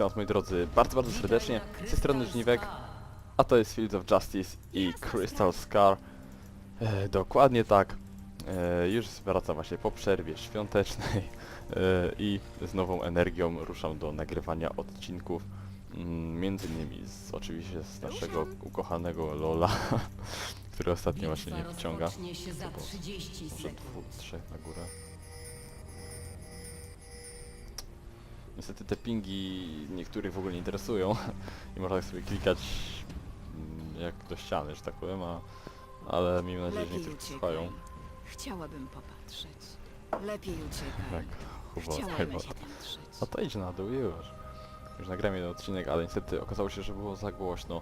Witam was moi drodzy bardzo, bardzo serdecznie. Z tej strony Żniwek, a to jest Fields of Justice i Crystal Scar. E, dokładnie tak. E, już wracam właśnie po przerwie świątecznej e, i z nową energią ruszam do nagrywania odcinków. Mm, między innymi z, oczywiście z naszego ukochanego Lola, który ostatnio właśnie nie wciąga. Rozpocznie się za To było 30 Może sekund. dwóch, trzech na górę. Niestety te pingi niektórych w ogóle nie interesują i można tak sobie klikać mm, jak do ściany, że tak powiem, a, ale miejmy nadzieję, że Lepiej niektórzy uciekaj. słuchają. Chciałabym popatrzeć. Lepiej uciekaj. Tak, chyba Chciałabym chyba. patrzeć. No to idź na dół i już. Już nagrałem jeden odcinek, ale niestety okazało się, że było za głośno.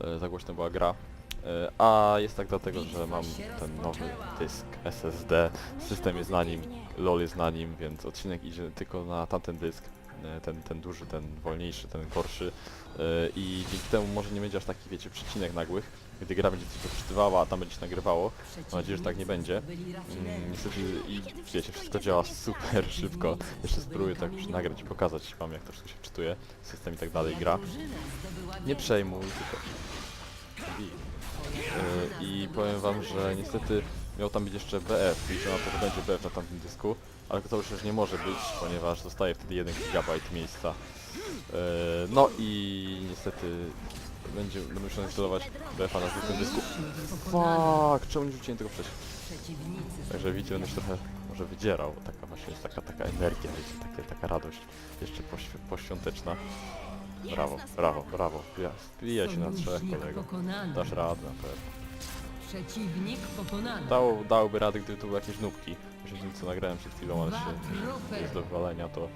E, za głośno była gra. E, a jest tak dlatego, że mam ten nowy dysk SSD. System jest na nim, LOL jest na nim, więc odcinek idzie tylko na tamten dysk. E, ten, ten duży, ten wolniejszy, ten gorszy. E, I dzięki temu może nie będzie aż taki, wiecie, przycinek nagłych. Gdy gra będzie coś odczytywała, a tam będzie się nagrywało. Mam nadzieję, że tak nie będzie. Mm, niestety i wiecie, wszystko działa super szybko. Jeszcze spróbuję tak już nagrać i pokazać wam jak to wszystko się czytuje, system i tak dalej gra. Nie przejmuj, tylko... Yy, I powiem wam, że niestety miał tam być jeszcze BF, liczę na to, że będzie BF na tamtym dysku, ale się, że nie może być, ponieważ zostaje wtedy 1 GB miejsca. Yy, No i niestety będzie, będę musiał instalować BF-a na zwykłym dysku. Fuck, czemu nie rzuciłem tego? Przeciwnicy Także widzicie, będę się trochę może wydzierał. Taka właśnie jest taka, taka energia, wiecie, takie, taka radość jeszcze poświ poświąteczna. Brawo, brawo, brawo. Wbija- się na trzech kolego. Dasz radę na pewno. Przeciwnik pokonany. Dało, dałoby radę, gdyby to były jakieś nóbki. Myślę, że co nagrałem przed chwilą, ale się jest do wywalenia, to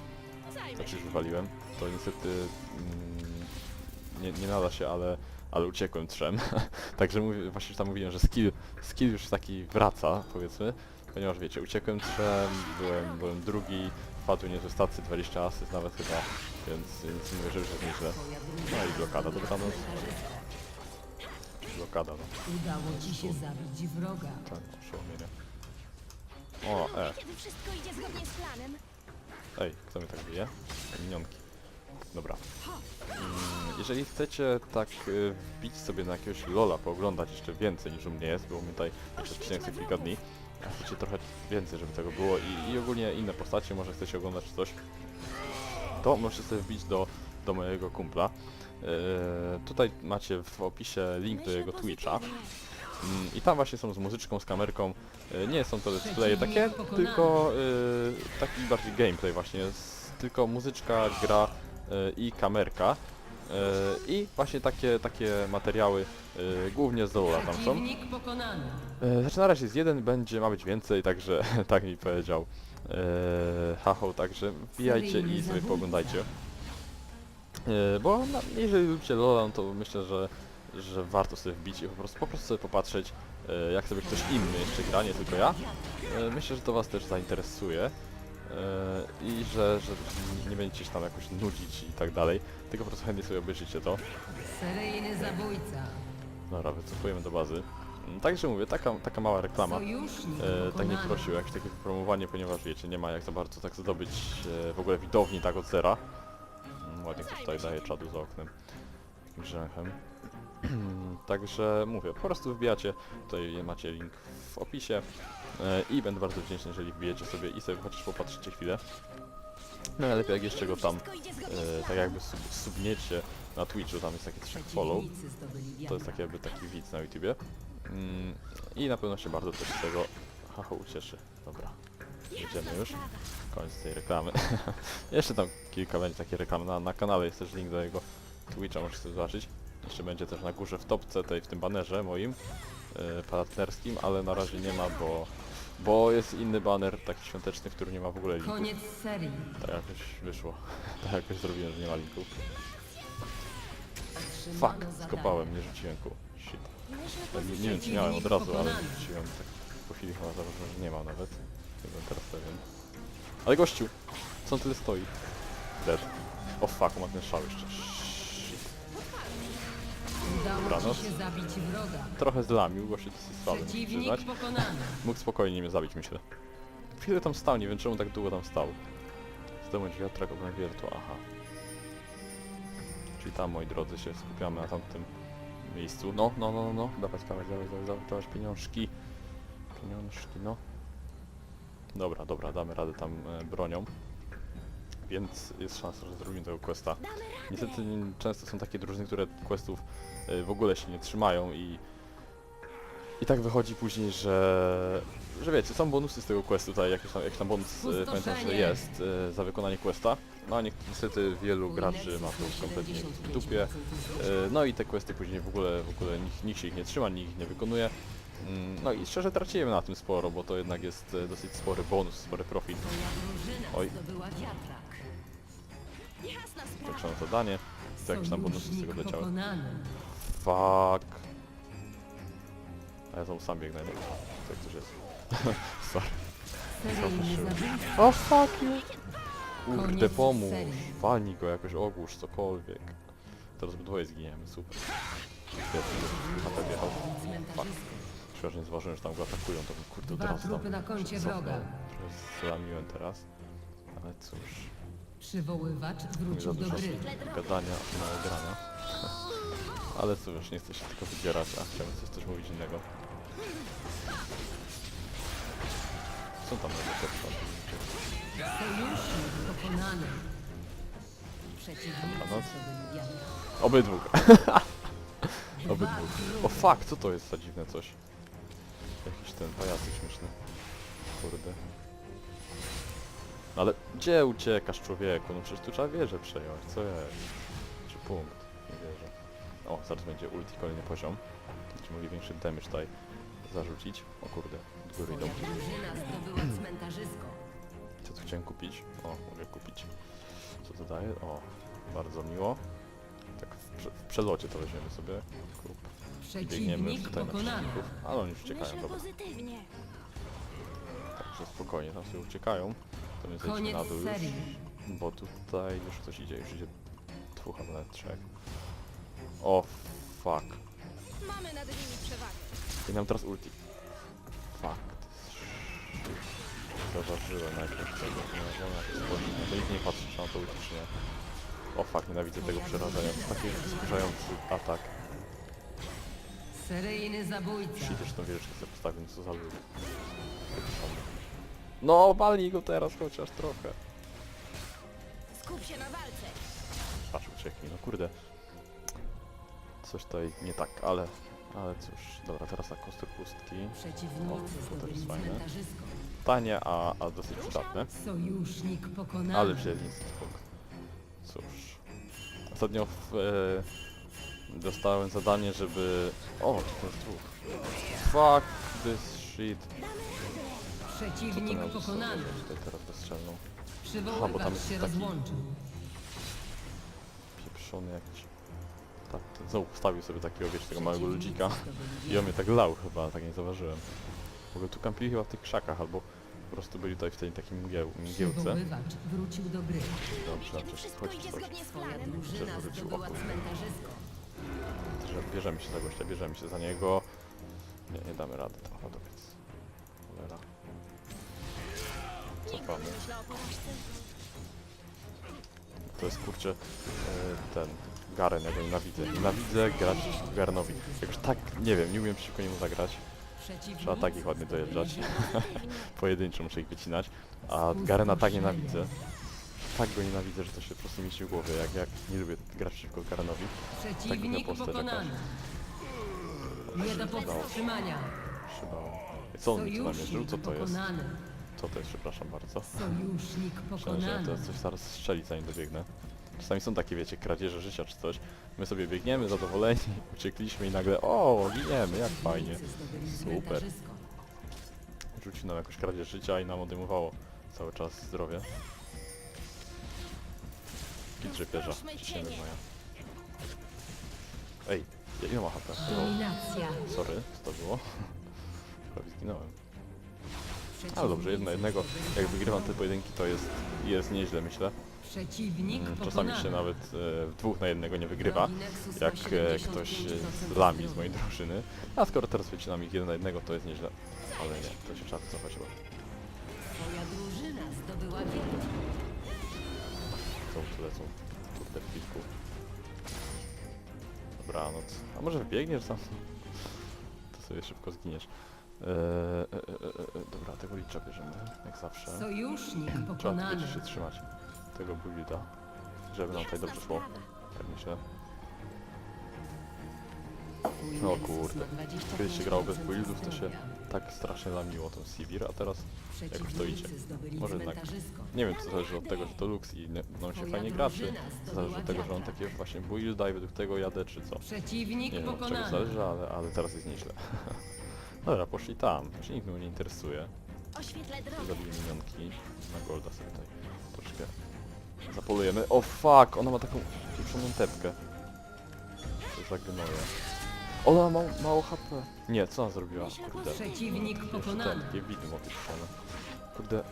znaczy już wywaliłem. To niestety mm, nie, nie nada się, ale, ale uciekłem trzem. Także mówię, właśnie tam mówiłem, że skill, skill już taki wraca, powiedzmy. Ponieważ wiecie, uciekłem trzem, byłem, byłem drugi, wpadły niezłe stacje, 20 asyst nawet chyba, więc, więc mówię, że już jest nieźle. No i blokada, dobra tam jest. Blokada, no. Udało ci się zabić wroga. Tak, przełomienie. O, e. Kiedy wszystko idzie zgodnie z planem. Ej, kto mnie tak bije? Minionki. Dobra. Mm, jeżeli chcecie tak y, wbić sobie na jakiegoś Lola, pooglądać jeszcze więcej niż u mnie jest, bo u mnie tutaj jeszcze odcinek co kilka dni, a chcecie trochę więcej, żeby tego było i, i ogólnie inne postacie, może chcecie oglądać czy coś, to możecie sobie wbić do, do mojego kumpla. Yy, tutaj macie w opisie link do jego Twitcha. I tam właśnie są z muzyczką, z kamerką. Y, Nie są to let's playe takie, tylko y, taki bardziej gameplay właśnie. z- Tylko muzyczka, gra y, i kamerka. I właśnie takie, takie materiały głównie z Zola tam są. E, Znaczy na razie jest jeden, będzie, ma być więcej, także tak mi powiedział e, Hacho, także wbijajcie i sobie zabójca. pooglądajcie. E, bo na, jeżeli lubicie Lola, no to myślę, że, że warto sobie wbić i po prostu, po prostu sobie popatrzeć, e, jak sobie ktoś inny jeszcze gra, nie tylko ja. E, myślę, że to was też zainteresuje. e, I że, że nie będziecie się tam jakoś nudzić i tak dalej, tylko po prostu chętnie sobie obejrzycie to. Seryjny zabójca. Dobra, wycofujemy do bazy. Mm, Także mówię, taka, taka mała reklama. E, tak nie prosił jakieś takie promowanie, ponieważ wiecie, nie ma jak za bardzo tak zdobyć e, w ogóle widowni tak od zera. Mm, Ładnie ktoś tutaj daje czadu za oknem. Grzechem. Także mówię, po prostu wbijacie, tutaj macie link w opisie e, i będę bardzo wdzięczny, jeżeli wbijecie sobie i sobie chociaż popatrzycie chwilę. No najlepiej jak jeszcze go tam, e, tak jakby sub, subniecie na Twitchu, tam jest taki coś jak follow. To jest taki jakby taki widz na YouTubie. Mm, I na pewno się bardzo też z tego haho ucieszy. Dobra, jedziemy już. Koniec tej reklamy. Jeszcze tam kilka będzie takie reklamy na, na kanale, jest też link do jego Twitcha, możecie zobaczyć. Jeszcze będzie też na górze w topce tej, w tym banerze moim yy, partnerskim, ale na razie nie ma, bo, bo jest inny baner taki świąteczny, w którym nie ma w ogóle linków. Koniec serii. Tak jakoś wyszło. Tak jakoś zrobiłem, że nie ma linków. Fuck, skopałem, nie rzuciłem ku. Shit. Ja nie, nie wiem czy miałem od razu, ale rzuciłem tak po chwili chyba założyłem, że nie ma nawet. Nie byłem teraz pewien. Ale gościu! Co on tyle stoi? Dead. O fuck, ma ten szał jeszcze. Udało ci się zabić wroga. Trochę zlamił, gościu dosyć słaby, muszę Przeciwnik przyznać. pokonany. Mógł spokojnie mnie zabić, myślę. Chwilę tam stał, nie wiem czemu tak długo tam stał. Zdobądź wiatrak, obroń wiertła, aha. Czyli tam, moi drodzy, się skupiamy na tamtym miejscu. No, no, no, no, no. Dawać, dawać, dawać, dawać, dawać, dawać pieniążki. Pieniążki, no. Dobra, dobra, damy radę tam e, bronią. Więc jest szansa, że zrobimy tego questa. Niestety często są takie drużyny, które questów y, w ogóle się nie trzymają i i tak wychodzi później, że że wiecie, są bonusy z tego questu, tutaj jakiś tam, jakiś tam bonus y, pamiętam, że jest y, za wykonanie questa, no a nie, niestety wielu graczy ma to kompletnie w dupie, y, no i te questy później w ogóle, w ogóle nikt, nikt się ich nie trzyma, nikt ich nie wykonuje, Mm, no i szczerze tracimy na tym sporo, bo to jednak jest y, dosyć spory bonus, spory profit, Oj. Jasna sprawa. tak na zadanie, to jakieś tam bonusy z tego leciały. Fuck. A ja znowu sam biegnę, nie? Tak coś jest. Sorry. O fuck you! Kurde, Koniec pomóż. serii. Walnij go jakoś, ogłusz, cokolwiek. Teraz obydwoje zginiemy, super. Pierwszy HP wjechał. Że nie zauważyłem, że tam go atakują, to bym kurde od Dwa razu tam trupy na koncie wroga. Teraz. Ale cóż, Przywoływacz wrócił do gry. gadania, mało grania. Ale cóż, nie chcę się tylko wybierać, a chciałbym coś też mówić innego. Co tam będzie pierwsza? Sojusznik pokonany. Przeciwnicy wiatrak. Obydwóch. Obydwóch. O fuck, co to jest za dziwne coś? Jakiś ten pajacek śmieszny. Kurde. No Ale gdzie uciekasz człowieku? No przecież tu trzeba wieżę przejąć, co jest? Czy punkt? Nie wierzę. O, zaraz będzie ulti kolejny poziom. Będziemy mogli większy damage tutaj zarzucić. O kurde, od góry idą. Co tu chciałem kupić? O, mogę kupić. Co to daje? O, bardzo miło. Tak w, prze w przelocie to weźmiemy sobie. Kup. I biegniemy tutaj na przeciwników. Ale oni już uciekają, dobra. Także spokojnie, tam sobie uciekają. To my zejdźmy Koniec na dół już. serii. Bo tutaj już coś idzie, już idzie dwóch albo nawet trzech. O fuck. Mamy nad nimi przewagę. I nam teraz ulti. Fuck. to jest sz- Zauważyłem najpierw tego, nie wiem jak to spojrzeć, no to nikt nie patrzy czy na to ulti czy nie. O fuck, nienawidzę tego przerażenia, to jest taki wkurzający atak. Seryjny zabójca. Też tą wieżyczkę sobie postawię, no co za ludzie. No, walnij go teraz chociaż trochę. Skup się na walce. Patrz, uciekli, no kurde. Coś tutaj nie tak, ale... Ale cóż, dobra, teraz tak, kostur pustki. Przeciwnicy O, to też zdobyli fajne. Tanie, a, a dosyć przydatne. Sojusznik pokonany. Ale wzięli spok. Cóż. Ostatnio w, e, dostałem zadanie, żeby... O, to jest dwóch. Fuck this shit. Przeciwnik ze sobą pokonany. tutaj teraz bezstrzelną? Aha, bo tam Przywoływacz jest się taki- rozłączył. Pieprzony jakiś. Tak, to znowu postawił sobie takiego, wiesz, tego małego Przeciwnicy ludzika. zdobyli I on mnie tak lał chyba, tak nie zauważyłem. W ogóle tu kampili chyba w tych krzakach, albo po prostu byli tutaj w tej takiej mgieł, mgiełce. Przywoływacz wrócił do gry. Dobrze, Kiedy dobrze, wszystko chodź idzie coś. zgodnie z Twoja planem. drużyna wrócił zdobyła oko. cmentarzysko. Że bierzemy się za gościa, bierzemy się za niego. Nie, nie damy rady tam ładowiec. Cholera. Cofamy. To jest kurczę e, ten Garen, ja go nienawidzę. Nienawidzę grać Garenowi. Jakoś tak, nie wiem, nie umiem przeciwko niemu zagrać. Trzeba takich ładnie zdobyli dojeżdżać. Pojedynczo muszę ich wycinać. A Garena tak nienawidzę. Tak go nienawidzę, że to się po prostu mieści w głowie. Jak, jak nie lubię grać przeciwko Garenowi. Przeciwnik postać pokonany. Nie do powstrzymania. Co on mi tu namierzył? Co to jest? Co to jest, przepraszam bardzo. Sojusznik Myślałem, że pokonany. to coś zaraz strzeli zanim dobiegnę. Czasami są takie, wiecie, kradzieże życia czy coś. My sobie biegniemy zadowoleni, uciekliśmy i nagle o, giniemy, jak fajnie. Super. Rzucił nam jakąś kradzież życia i nam odejmowało cały czas zdrowie. Rzepierza, Rozproszmy ciśniemy moja. Ej, ile ma HP? Dominacja. sorry, co to było? Prawie zginąłem. Ale dobrze, jedno, jednego, jak wygrywam te pojedynki to jest, jest nieźle myślę. Przeciwnik Mm, pokonany. Czasami się nawet e, w dwóch na jednego nie wygrywa, jak e, 75% ktoś e, lami z mojej drużyny. A skoro teraz wycinam ich jeden na jednego, to jest nieźle. Ale nie, to się trzeba wycofać chyba. Twoja drużyna zdobyła. Co tu lecą? Kurde w kilku. Dobra, no to, a może wbiegniesz tam? To sobie szybko zginiesz. Eee, e, e, e, dobra, tego licza bierzemy, jak zawsze. Sojusznik Trzeba pokonany. będzie się trzymać tego builda, żeby nam tutaj dobrze szło. Tak myślę. Twój O Nexus kurde. ma 25% Kiedyś się grało bez buildów, to się tak strasznie lamiło tą Sivir, a teraz jakoś to idzie. Może cmentarzysko. nie wiem, to zależy od tego, że to Lux i no on się fajnie gra, czy to zależy od tego, że on takie właśnie builda i według tego jadę, czy co. Przeciwnik Nie wiem od czego pokonany. zależy, ale, ale teraz jest nieźle. Dobra, poszli tam, się nikt mnie nie interesuje. Oświetlę drogę. Zabili minionki. Na golda sobie tutaj troszkę zapolujemy. O fuck, ona ma taką pieprzoną tepkę. To za gnoje. Ona ma mało HP. Nie, co ona zrobiła? Kurde. Przeciwnik pokonany. ten, widmo pieprzone. Kurde.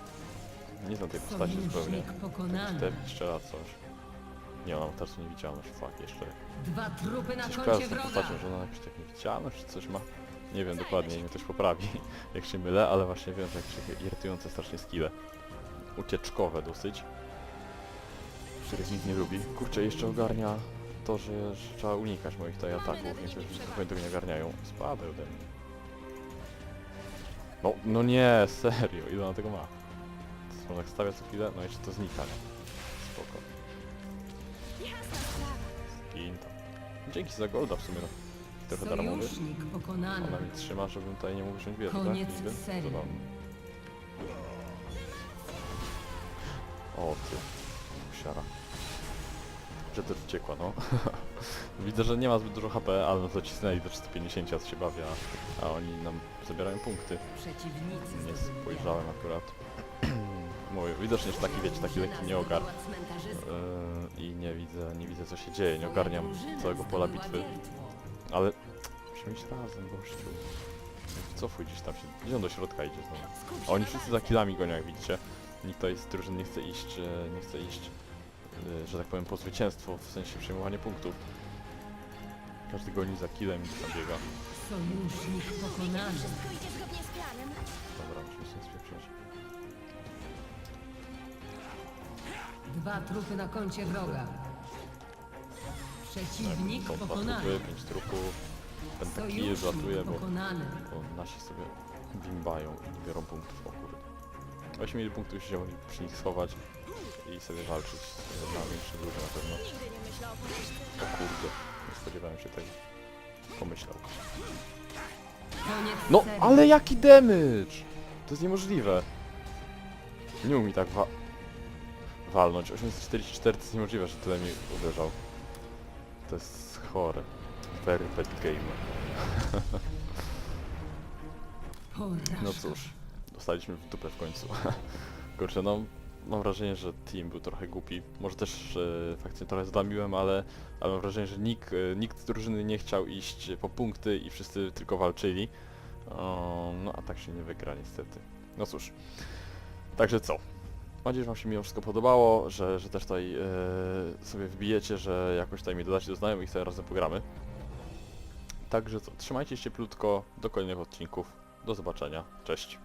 Nie znam tej postaci zupełnie. Sojusznik pokonany. Te strzela coś. Nie, ona ma teraz niewidzialność, fuck, jeszcze. Dwa trupy na Coś koncie z tą wroga. postacią, że ona jakąś tak niewidzialność czy coś ma. Nie wiem dokładnie, mnie ktoś poprawi, jak się mylę, ale właśnie wiem, że jakieś irytujące strasznie skille. Ucieczkowe dosyć. Których nikt nie lubi. Kurczę, jeszcze ogarnia to, że, trzeba unikać moich tutaj ataków. Niektórzy zupełnie tego nie ogarniają. Spadaj ode mnie. No, no nie, serio, ile ona tego ma? To tak stawia co chwilę, no jeszcze to znika. nie? Spoko. Skin. Dzięki za golda w sumie, no. Trochę darmowy. Sojusznik pokonany. Ona mi trzyma, żebym tutaj nie mógł wziąć wieży, tak? Koniec Niby? serii. Zabawne. O ty, siara. Że też uciekła, no. Widzę, że nie ma zbyt dużo HP, ale no to cisnęli do 350, ja się bawię, a, oni nam zabierają punkty. Przeciwnicy Nie zdobyli spojrzałem akurat. Mówię, widocznie, że taki, wiecie, taki lekki nie ogar. Yy, I nie widzę, nie widzę co się dzieje, nie ogarniam całego pola bitwy. Ale musimy iść razem, gościu. Cofuj gdzieś tam się. Gdzie on do środka idzie znowu? A oni wszyscy za killami gonią, jak widzicie. Nikt tutaj z drużyn nie chce iść, e, nie chce iść, e, że tak powiem, po zwycięstwo, w sensie przejmowanie punktów. Każdy goni za killem i tam biega. Sojusznik pokonany. Wszystko idzie zgodnie z planem. Dobra, musimy się spieprzać. Dwa trupy na koncie wroga. Przeciwnik Tak, pokonany. pięć trupów. Pentakill zlatuje, Sojusznik bo, pokonany. bo nasi sobie wimbają i nie biorą punktów, o kurde. Właśnie mieli punktów się mogli przy nich schować i sobie walczyć na większym ludzie na pewno. O kurde, nie spodziewałem się tego. Pomyślał. No, ale jaki damage! To jest niemożliwe. Nie mógł mi tak wa walnąć. 844 to jest niemożliwe, że tyle mi uderzał. To jest chore. Very bad. No cóż, dostaliśmy w dupę w końcu. Kurczę, no mam wrażenie, że team był trochę głupi. Może też e, faktycznie trochę zdamiłem, ale, ale mam wrażenie, że nikt, e, nikt z drużyny nie chciał iść po punkty i wszyscy tylko walczyli. O, no a tak się nie wygra niestety. No cóż. Także co? Mam nadzieję, że wam się mimo wszystko podobało, że, że też tutaj e, sobie wbijecie, że jakoś tutaj mnie dodacie do znajomych i sobie razem pogramy. Także co, trzymajcie się cieplutko, do kolejnych odcinków. Do zobaczenia, cześć.